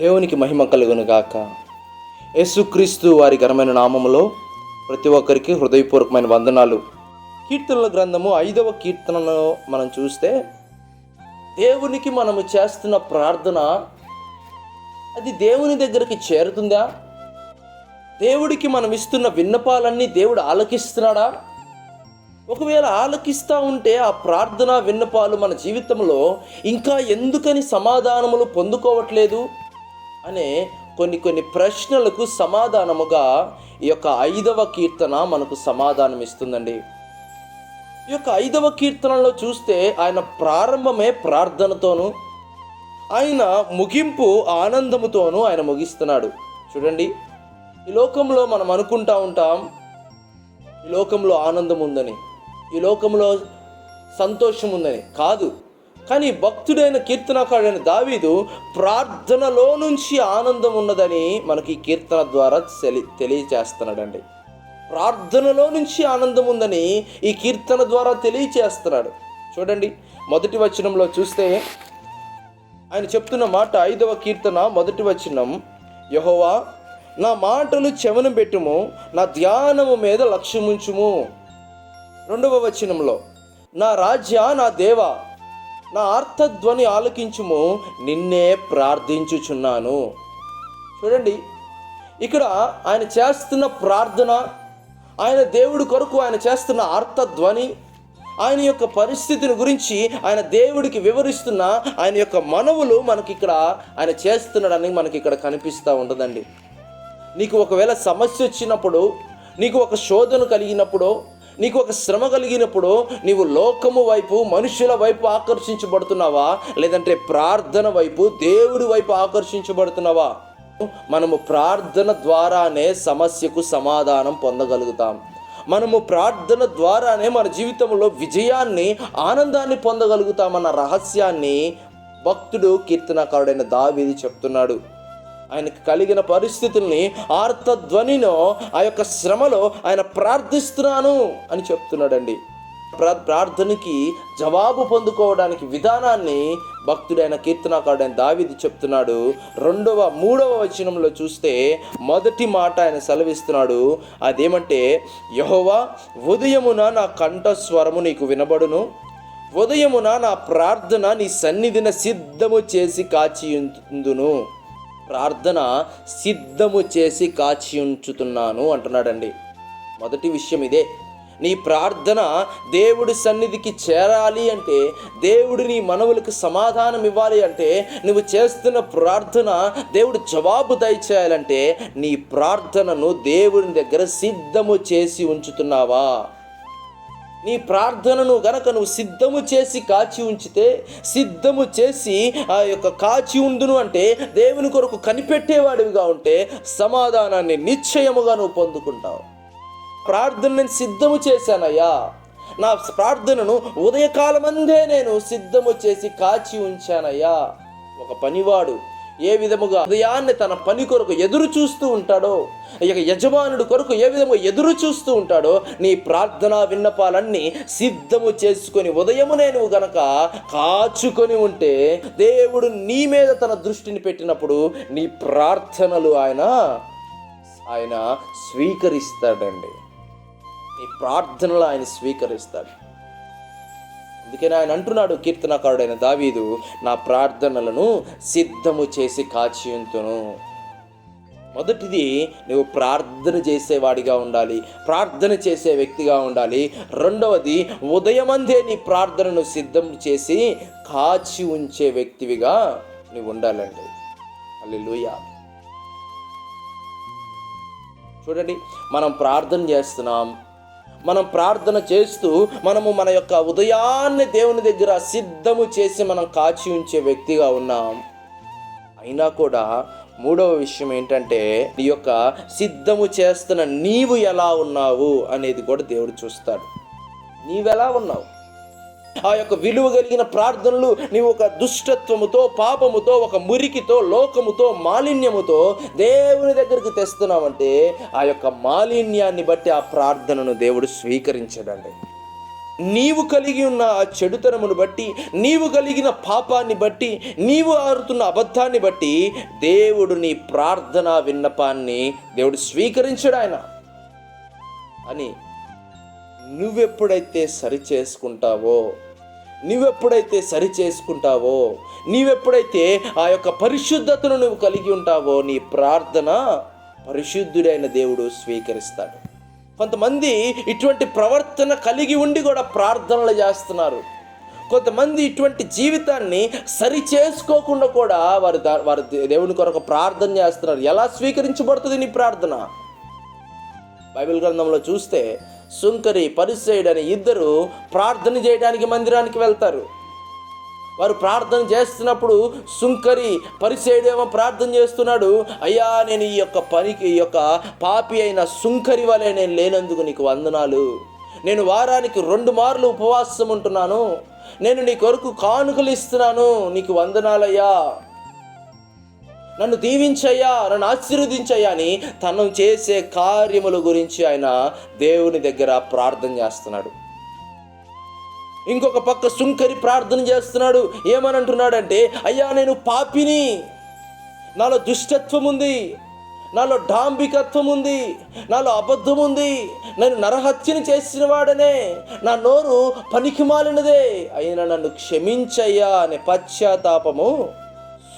దేవునికి మహిమ కలుగునుగాక. యేసుక్రీస్తు వారి ఘనమైన నామములో ప్రతి ఒక్కరికి హృదయపూర్వకమైన వందనాలు. కీర్తనల గ్రంథము ఐదవ కీర్తనలో మనం చూస్తే దేవునికి మనము చేస్తున్న ప్రార్థన అది దేవుని దగ్గరికి చేరుతుందా? దేవుడికి మనం ఇస్తున్న విన్నపాలన్నీ దేవుడు ఆలకిస్తున్నాడా? ఒకవేళ ఆలకిస్తూ ఉంటే ఆ ప్రార్థన విన్నపాలు మన జీవితంలో ఇంకా ఎందుకని సమాధానములు పొందుకోవట్లేదు? అనే కొన్ని కొన్ని ప్రశ్నలకు సమాధానముగా ఈ యొక్క ఐదవ కీర్తన మనకు సమాధానం ఇస్తుందండి ఈ యొక్క ఐదవ కీర్తనలో చూస్తే ఆయన ప్రారంభమే ప్రార్థనతోనూ ఆయన ముగింపు ఆనందముతోనూ ఆయన ముగిస్తున్నాడు. చూడండి ఈ లోకంలో మనం అనుకుంటా ఉంటాం ఈ లోకంలో ఆనందం ఉందని ఈ లోకంలో సంతోషం ఉందని కాదు కానీ భక్తుడైన కీర్తనకారుడైన దావీదు ప్రార్థనలో నుంచి ఆనందం ఉన్నదని మనకి కీర్తన ద్వారా తెలి తెలియచేస్తున్నాడండి. ప్రార్థనలో నుంచి ఆనందం ఉందని ఈ కీర్తన ద్వారా తెలియచేస్తున్నాడు. చూడండి మొదటి వచనంలో చూస్తే ఆయన చెప్తున్న మాట ఐదవ కీర్తన మొదటి వచనం యహోవా నా మాటలు చెవనం పెట్టుము నా ధ్యానము మీద లక్ష్యముంచుము. రెండవ వచనంలో నా రాజ్య నా దేవ నా అర్థధ్వని ఆలకించుము నిన్నే ప్రార్థించుచున్నాను. చూడండి ఇక్కడ ఆయన చేస్తున్న ప్రార్థన ఆయన దేవుడి కొరకు ఆయన చేస్తున్న అర్థధ్వని ఆయన యొక్క పరిస్థితిని గురించి ఆయన దేవుడికి వివరిస్తున్న ఆయన యొక్క మనవులు మనకి ఇక్కడ ఆయన చేస్తున్నాడని మనకి ఇక్కడ కనిపిస్తూ ఉండదండి. నీకు ఒకవేళ సమస్య వచ్చినప్పుడు నీకు ఒక శోధన కలిగినప్పుడు నీకు ఒక శ్రమ కలిగినప్పుడు నీవు లోకము వైపు మనుషుల వైపు ఆకర్షించబడుతున్నావా? లేదంటే ప్రార్థన వైపు దేవుడి వైపు ఆకర్షించబడుతున్నావా? మనము ప్రార్థన ద్వారానే సమస్యకు సమాధానం పొందగలుగుతాం. మనము ప్రార్థన ద్వారానే మన జీవితంలో విజయాన్ని ఆనందాన్ని పొందగలుగుతామన్న రహస్యాన్ని భక్తుడు కీర్తనకారుడైన దావీది చెప్తున్నాడు. ఆయనకు కలిగిన పరిస్థితుల్ని ఆర్తధ్వనిలో ఆ యొక్క శ్రమలో ఆయన ప్రార్థిస్తున్నాను అని చెప్తున్నాడండి. ప్రా ప్రార్థనకి జవాబు పొందుకోవడానికి విధానాన్ని భక్తుడైన కీర్తనాకారుడైన దావిది చెప్తున్నాడు. రెండవ మూడవ వచనంలో చూస్తే మొదటి మాట ఆయన సెలవిస్తున్నాడు. అదేమంటే యహోవా ఉదయమున నా కంఠస్వరము నీకు వినబడును. ఉదయమున నా ప్రార్థన నీ సన్నిధిన సిద్ధము చేసి కాచియుందును. ప్రార్థన సిద్ధము చేసి కాచి ఉంచుతున్నాను అంటున్నాడండి. మొదటి విషయం ఇదే. నీ ప్రార్థన దేవుడి సన్నిధికి చేరాలి అంటే దేవుడు నీ మనవులకు సమాధానం ఇవ్వాలి అంటే నువ్వు చేస్తున్న ప్రార్థన దేవుడు జవాబు దయచేయాలంటే నీ ప్రార్థనను దేవుని దగ్గర సిద్ధము చేసి ఉంచుతున్నావా? నీ ప్రార్థనను గనక నువ్వు సిద్ధము చేసి కాచి ఉంచితే సిద్ధము చేసి ఆ యొక్క కాచి ఉండును అంటే దేవుని కొరకు కనిపెట్టేవాడివిగా ఉంటే సమాధానాన్ని నిశ్చయముగా నువ్వు పొందుకుంటావు. ప్రార్థన నేను సిద్ధము చేశానయ్యా. నా ప్రార్థనను ఉదయకాలమందే నేను సిద్ధము చేసి కాచి ఉంచానయ్యా. ఒక పనివాడు ఏ విధముగా ఉదయాన్నే తన పని కొరకు ఎదురు చూస్తూ ఉంటాడో ఇక యజమానుడు కొరకు ఏ విధముగా ఎదురు చూస్తూ ఉంటాడో నీ ప్రార్థన విన్నపాలన్నీ సిద్ధము చేసుకొని ఉదయమునే నువ్వు గనక కాచుకొని ఉంటే దేవుడు నీ మీద తన దృష్టిని పెట్టినప్పుడు నీ ప్రార్థనలు ఆయన ఆయన స్వీకరిస్తాడండి. నీ ప్రార్థనలు ఆయన స్వీకరిస్తాడు. అందుకని ఆయన అంటున్నాడు కీర్తనకారుడైన దావీదు నా ప్రార్థనలను సిద్ధము చేసి కాచియుంతును. మొదటిది నువ్వు ప్రార్థన చేసేవాడిగా ఉండాలి ప్రార్థన చేసే వ్యక్తిగా ఉండాలి. రెండవది ఉదయమందే నీ ప్రార్థనను సిద్ధం చేసి కాచి ఉంచే వ్యక్తివిగా నువ్వు ఉండాలండి. అల్లెలుయా చూడండి మనం ప్రార్థన చేస్తున్నాం మనం ప్రార్థన చేస్తూ మనము మన యొక్క ఉదయాన్నే దేవుని దగ్గర సిద్ధము చేసి మనం కాచి ఉంచే వ్యక్తిగా ఉన్నాం. అయినా కూడా మూడవ విషయం ఏంటంటే నీ యొక్క సిద్ధము చేస్తున్న నీవు ఎలా ఉన్నావు అనేది కూడా దేవుడు చూస్తాడు. నీవెలా ఉన్నావు? ఆ యొక్క విలువ కలిగిన ప్రార్థనలు నీవు ఒక దుష్టత్వముతో పాపముతో ఒక మురికితో లోకముతో మాలిన్యముతో దేవుని దగ్గరికి తెస్తున్నావంటే ఆ యొక్క మాలిన్యాన్ని బట్టి ఆ ప్రార్థనను దేవుడు స్వీకరించడండి. నీవు కలిగి ఉన్న ఆ చెడుతనమును బట్టి నీవు కలిగిన పాపాన్ని బట్టి నీవు ఆరుతున్న అబద్ధాన్ని బట్టి దేవుడు నీ ప్రార్థన విన్నపాన్ని దేవుడు స్వీకరించడాయన అని నువ్వెప్పుడైతే సరి చేసుకుంటావో నువ్వెప్పుడైతే సరి చేసుకుంటావో నీవెప్పుడైతే ఆ యొక్క పరిశుద్ధతను నువ్వు కలిగి ఉంటావో నీ ప్రార్థన పరిశుద్ధుడైన దేవుడు స్వీకరిస్తాడు. కొంతమంది ఇటువంటి ప్రవర్తన కలిగి ఉండి కూడా ప్రార్థనలు చేస్తున్నారు. కొంతమంది ఇటువంటి జీవితాన్ని సరి చేసుకోకుండా కూడా వారు దా- వారు దే- దేవుని కొరకు ప్రార్థన చేస్తున్నారు. ఎలా స్వీకరించబడుతుంది నీ ప్రార్థన? బైబిల్ గ్రంథంలో చూస్తే సుంకరి పరిసైడ్ ఇద్దరు ప్రార్థన చేయడానికి మందిరానికి వెళ్తారు. వారు ప్రార్థన చేస్తున్నప్పుడు సుంకరి పరిసేయుడేమో ప్రార్థన చేస్తున్నాడు అయ్యా నేను ఈ యొక్క పనికి ఈ యొక్క పాపి అయిన సుంకరి వలె నేను లేనందుకు నీకు వందనాలు. నేను వారానికి రెండు మార్లు ఉపవాసం ఉంటున్నాను. నేను నీ కొరకు కానుకలు ఇస్తున్నాను. నీకు వందనాలయ్యా. నన్ను దీవించయ్యా నన్ను ఆశీర్వదించయ్యా అని తను చేసే కార్యముల గురించి ఆయన దేవుని దగ్గర ప్రార్థన చేస్తున్నాడు. ఇంకొక పక్క సుంకరి ప్రార్థన చేస్తున్నాడు. ఏమని అంటున్నాడంటే అయ్యా నేను పాపిని. నాలో దుష్టత్వం ఉంది నాలో డాంబికత్వం ఉంది నాలో అబద్ధం ఉంది నేను నరహత్యని చేసిన వాడనే. నా నోరు పనికి మాలినదే. అయినా నన్ను క్షమించయ్యా అనే పశ్చాత్తాపము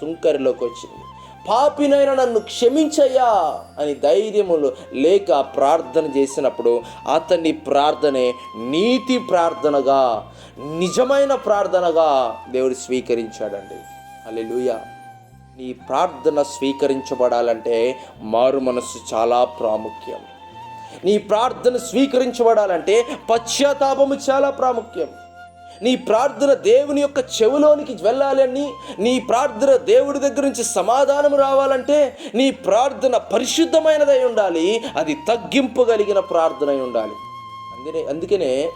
సుంకరిలోకి వచ్చింది. పాపినైనా నన్ను క్షమించయ్యా అని ధైర్యములు లేక ప్రార్థన చేసినప్పుడు అతని ప్రార్థనే నీతి ప్రార్థనగా నిజమైన ప్రార్థనగా దేవుడు స్వీకరించాడండి. అల్లెలుయ నీ ప్రార్థన స్వీకరించబడాలంటే మారు మనస్సు చాలా ప్రాముఖ్యం. నీ ప్రార్థన స్వీకరించబడాలంటే పశ్చాత్తాపము చాలా ప్రాముఖ్యం. నీ ప్రార్థన దేవుని యొక్క చెవిలోనికి వెళ్ళాలని నీ ప్రార్థన దేవుడి దగ్గర నుంచి సమాధానం రావాలంటే నీ ప్రార్థన పరిశుద్ధమైనదై ఉండాలి అది తగ్గింపగలిగిన ప్రార్థన అయి ఉండాలి. అందుకనే అందుకనే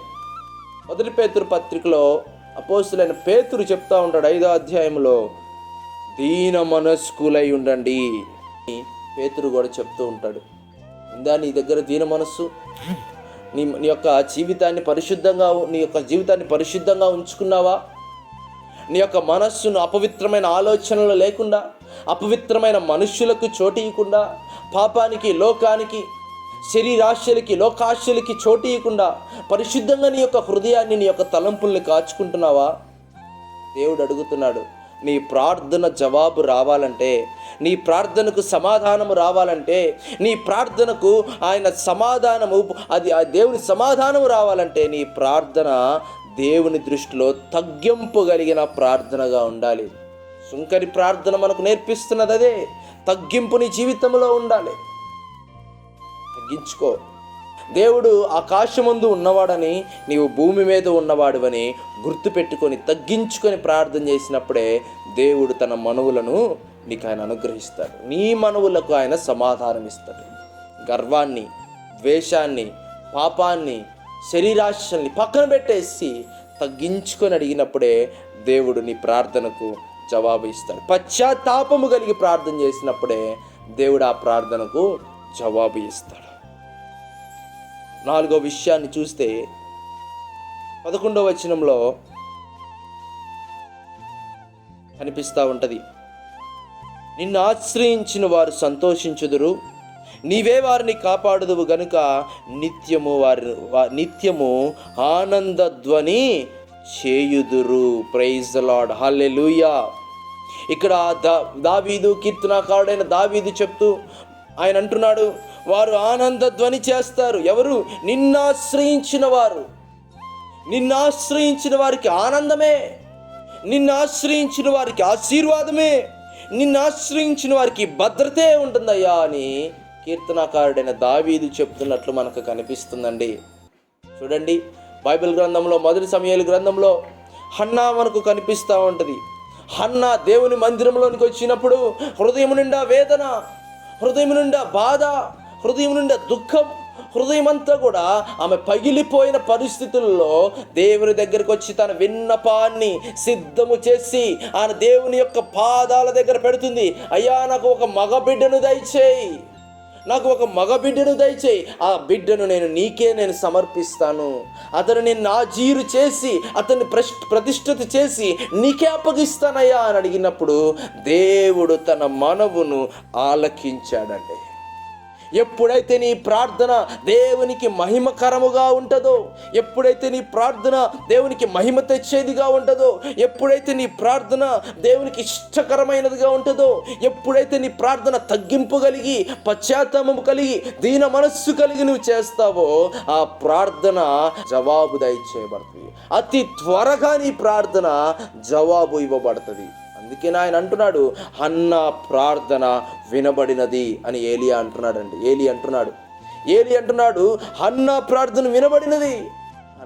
మొదటి పేతురు పత్రికలో అపోస్తులైన పేతురు చెప్తా ఉంటాడు ఐదో అధ్యాయంలో దీన మనస్కులై ఉండండి. పేతురు కూడా చెప్తూ ఉంటాడు. ఉందా నీ దగ్గర దీన మనస్సు? నీ నీ యొక్క జీవితాన్ని పరిశుద్ధంగా నీ యొక్క జీవితాన్ని పరిశుద్ధంగా ఉంచుకున్నావా? నీ యొక్క మనస్సును అపవిత్రమైన ఆలోచనలు లేకుండా అపవిత్రమైన మనుష్యులకు చోటీయకుండా పాపానికి లోకానికి శరీరాశలకి లోకాశలకి చోటీయకుండా పరిశుద్ధంగా నీ యొక్క హృదయాన్ని నీ యొక్క తలంపుల్ని కాచుకుంటున్నావా? దేవుడు అడుగుతున్నాడు నీ ప్రార్థన జవాబు రావాలంటే నీ ప్రార్థనకు సమాధానము రావాలంటే నీ ప్రార్థనకు ఆయన సమాధానము అది ఆ దేవుని సమాధానము రావాలంటే నీ ప్రార్థన దేవుని దృష్టిలో తగ్గింపు కలిగిన ప్రార్థనగా ఉండాలి. సుంకరి ప్రార్థన మనకు నేర్పిస్తున్నది అదే తగ్గింపు నీ జీవితంలో ఉండాలి. తగ్గించుకో. దేవుడు ఆకాశమందు ఉన్నవాడని నీవు భూమి మీద ఉన్నవాడువని గుర్తుపెట్టుకొని తగ్గించుకొని ప్రార్థన చేసినప్పుడే దేవుడు తన మనవులను నీకు ఆయన అనుగ్రహిస్తాడు. నీ మనవులకు ఆయన సమాధానం ఇస్తాడు గర్వాన్ని ద్వేషాన్ని పాపాన్ని శరీరాశల్ని పక్కన పెట్టేసి తగ్గించుకొని అడిగినప్పుడే దేవుడు నీ ప్రార్థనకు జవాబు ఇస్తాడు. పశ్చాత్తాపము కలిగి ప్రార్థన చేసినప్పుడే దేవుడు ఆ ప్రార్థనకు జవాబు ఇస్తాడు. నాలుగో విషయాన్ని చూస్తే పదకొండవ వచనంలో కనిపిస్తూ ఉంటుంది. నిన్ను ఆశ్రయించిన వారు సంతోషించుదురు నీవే వారిని కాపాడుదువు గనుక నిత్యము వారి నిత్యము ఆనందధ్వని చేయుదురు. ప్రైజ్ లాడ్ హల్లెలూయా ఇక్కడ దా దావీదు కీర్తనాకారుడైన దావీదు చెప్తూ ఆయన అంటున్నాడు వారు ఆనంద ధ్వని చేస్తారు. ఎవరు? నిన్నాశ్రయించిన వారు నిన్నాశ్రయించిన వారికి ఆనందమే. నిన్ను ఆశ్రయించిన వారికి ఆశీర్వాదమే. నిన్ను ఆశ్రయించిన వారికి భద్రతే ఉంటుందయ్యా అని కీర్తనాకారుడైన దావీదు చెప్తున్నట్లు మనకు కనిపిస్తుందండి. చూడండి బైబిల్ గ్రంథంలో మొదటి సమయాల గ్రంథంలో హన్నా మనకు కనిపిస్తూ ఉంటుంది. హన్నా దేవుని మందిరంలోనికి వచ్చినప్పుడు హృదయం నిండా వేదన హృదయం నిండా బాధ హృదయం నుండి దుఃఖం హృదయం అంతా కూడా ఆమె పగిలిపోయిన పరిస్థితుల్లో దేవుని దగ్గరికి వచ్చి తన విన్నపాన్ని సిద్ధము చేసి ఆయన దేవుని యొక్క పాదాల దగ్గర పెడుతుంది. అయ్యా నాకు ఒక మగబిడ్డను దయచేయి. నాకు ఒక మగబిడ్డను దయచేయి. ఆ బిడ్డను నేను నీకే నేను సమర్పిస్తాను. అతను నేను నా జీరు చేసి అతన్ని ప్రష్ ప్రతిష్ఠిత చేసి నీకే అప్పగిస్తానయ్యా అని అడిగినప్పుడు దేవుడు తన మనవును ఆలకించాడండి. ఎప్పుడైతే నీ ప్రార్థన దేవునికి మహిమకరముగా ఉంటుందో ఎప్పుడైతే నీ ప్రార్థన దేవునికి మహిమ తెచ్చేదిగా ఉంటుందో ఎప్పుడైతే నీ ప్రార్థన దేవునికి ఇష్టకరమైనదిగా ఉంటుందో ఎప్పుడైతే నీ ప్రార్థన తగ్గింపు కలిగి పశ్చాత్తాపము కలిగి దీన మనస్సు కలిగి నువ్వు చేస్తావో ఆ ప్రార్థన జవాబు దయచేయబడుతుంది అతి త్వరగా నీ ప్రార్థన జవాబు ఇవ్వబడుతుంది. అందుకే ఆయన అంటున్నాడు అన్న ప్రార్థన వినబడినది అని ఏలియా అంటున్నాడండి. ఏలి అంటున్నాడు. ఏలి అంటున్నాడు అన్న ప్రార్థన వినబడినది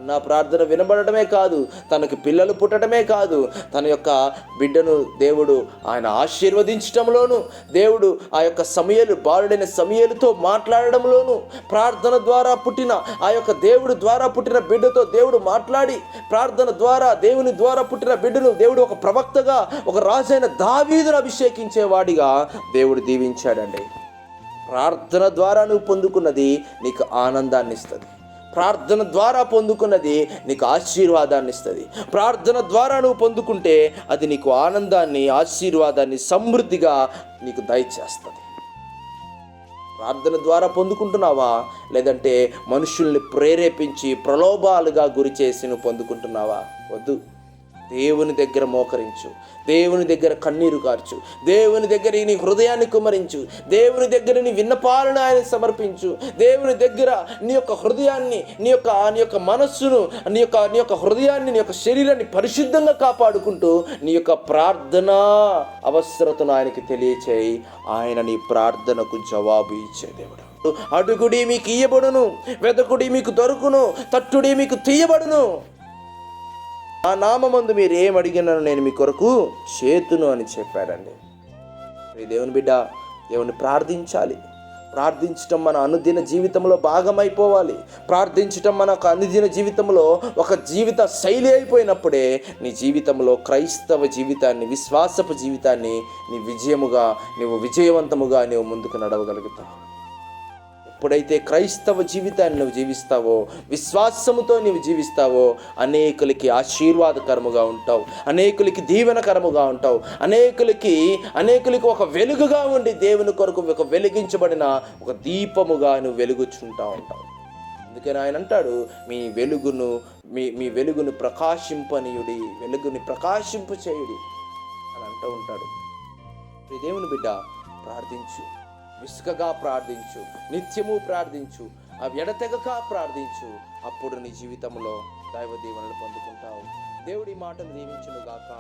అన్న ప్రార్థన వినబడటమే కాదు తనకు పిల్లలు పుట్టడమే కాదు. తన యొక్క బిడ్డను దేవుడు ఆయన ఆశీర్వదించటంలోను దేవుడు ఆ యొక్క సమయలు బాలుడైన సమయలతో మాట్లాడడంలోను ప్రార్థన ద్వారా పుట్టిన ఆ యొక్క దేవుడు ద్వారా పుట్టిన బిడ్డతో దేవుడు మాట్లాడి ప్రార్థన ద్వారా దేవుని ద్వారా పుట్టిన బిడ్డను దేవుడు ఒక ప్రవక్తగా ఒక రాజైన దావీదును అభిషేకించేవాడిగా దేవుడు దీవించాడండి. ప్రార్థన ద్వారా నువ్వు పొందుకున్నది నీకు ఆనందాన్ని ఇస్తుంది ప్రార్థన ద్వారా పొందుకున్నది నీకు ఆశీర్వాదాన్ని ఇస్తుంది. ప్రార్థన ద్వారా నువ్వు పొందుకుంటే అది నీకు ఆనందాన్ని ఆశీర్వాదాన్ని సమృద్ధిగా నీకు దయచేస్తుంది. ప్రార్థన ద్వారా పొందుకుంటున్నావా? లేదంటే మనుషుల్ని ప్రేరేపించి ప్రలోభాలుగా గురి చేసి నువ్వు పొందుకుంటున్నావా? వద్దు. దేవుని దగ్గర మోకరించు. దేవుని దగ్గర కన్నీరు కార్చు. దేవుని దగ్గర నీ హృదయాన్ని కుమరించు. దేవుని దగ్గర నీ విన్నపాలను ఆయన సమర్పించు. దేవుని దగ్గర నీ యొక్క హృదయాన్ని నీ యొక్క నీ యొక్క మనస్సును నీ యొక్క నీ యొక్క హృదయాన్ని నీ యొక్క శరీరాన్ని పరిశుద్ధంగా కాపాడుకుంటూ నీ యొక్క ప్రార్థన అవసరతను ఆయనకి తెలియచేయి. ఆయన నీ ప్రార్థనకు జవాబు ఇచ్చే దేవుడు. అడుగుడి మీకు ఇయ్యబడును వెదకుడి మీకు దొరుకును తట్టుడి మీకు తీయబడును. ఆ నామందు మీరు ఏం అడిగినారో నేను మీ కొరకు చేతును అని చెప్పాడండి. దేవుని బిడ్డ దేవుని ప్రార్థించాలి. ప్రార్థించటం మన అనుదిన జీవితంలో భాగమైపోవాలి. ప్రార్థించటం మన అనుదిన జీవితంలో ఒక జీవిత శైలి అయిపోయినప్పుడే నీ జీవితంలో క్రైస్తవ జీవితాన్ని విశ్వాసపు జీవితాన్ని నీ విజయముగా నీవు విజయవంతముగా నీవు ముందుకు నడవగలుగుతావు. ఎప్పుడైతే క్రైస్తవ జీవితాన్ని నువ్వు జీవిస్తావో విశ్వాసముతో నీవు జీవిస్తావో అనేకులకి ఆశీర్వాదకరముగా ఉంటావు అనేకులకి దీవెనకరముగా ఉంటావు అనేకులకి అనేకులకి ఒక వెలుగుగా ఉండి దేవుని కొరకు ఒక వెలిగించబడిన ఒక దీపముగా నువ్వు వెలుగుచుంటా ఉంటావు. అందుకని ఆయన అంటాడు మీ వెలుగును మీ మీ వెలుగును ప్రకాశింపనీయుడి వెలుగుని ప్రకాశింప చేయుడి అని అంటూ ఉంటాడు. ఈ దేవుని బిడ్డ ప్రార్థించు. విసుకగా ప్రార్థించు నిత్యము ప్రార్థించు ఆ ఎడతెగక ప్రార్థించు. అప్పుడు నీ జీవితంలో దైవ దీవెనలు పొందుకుంటావు. దేవుడి మాటలు దీవించును గాక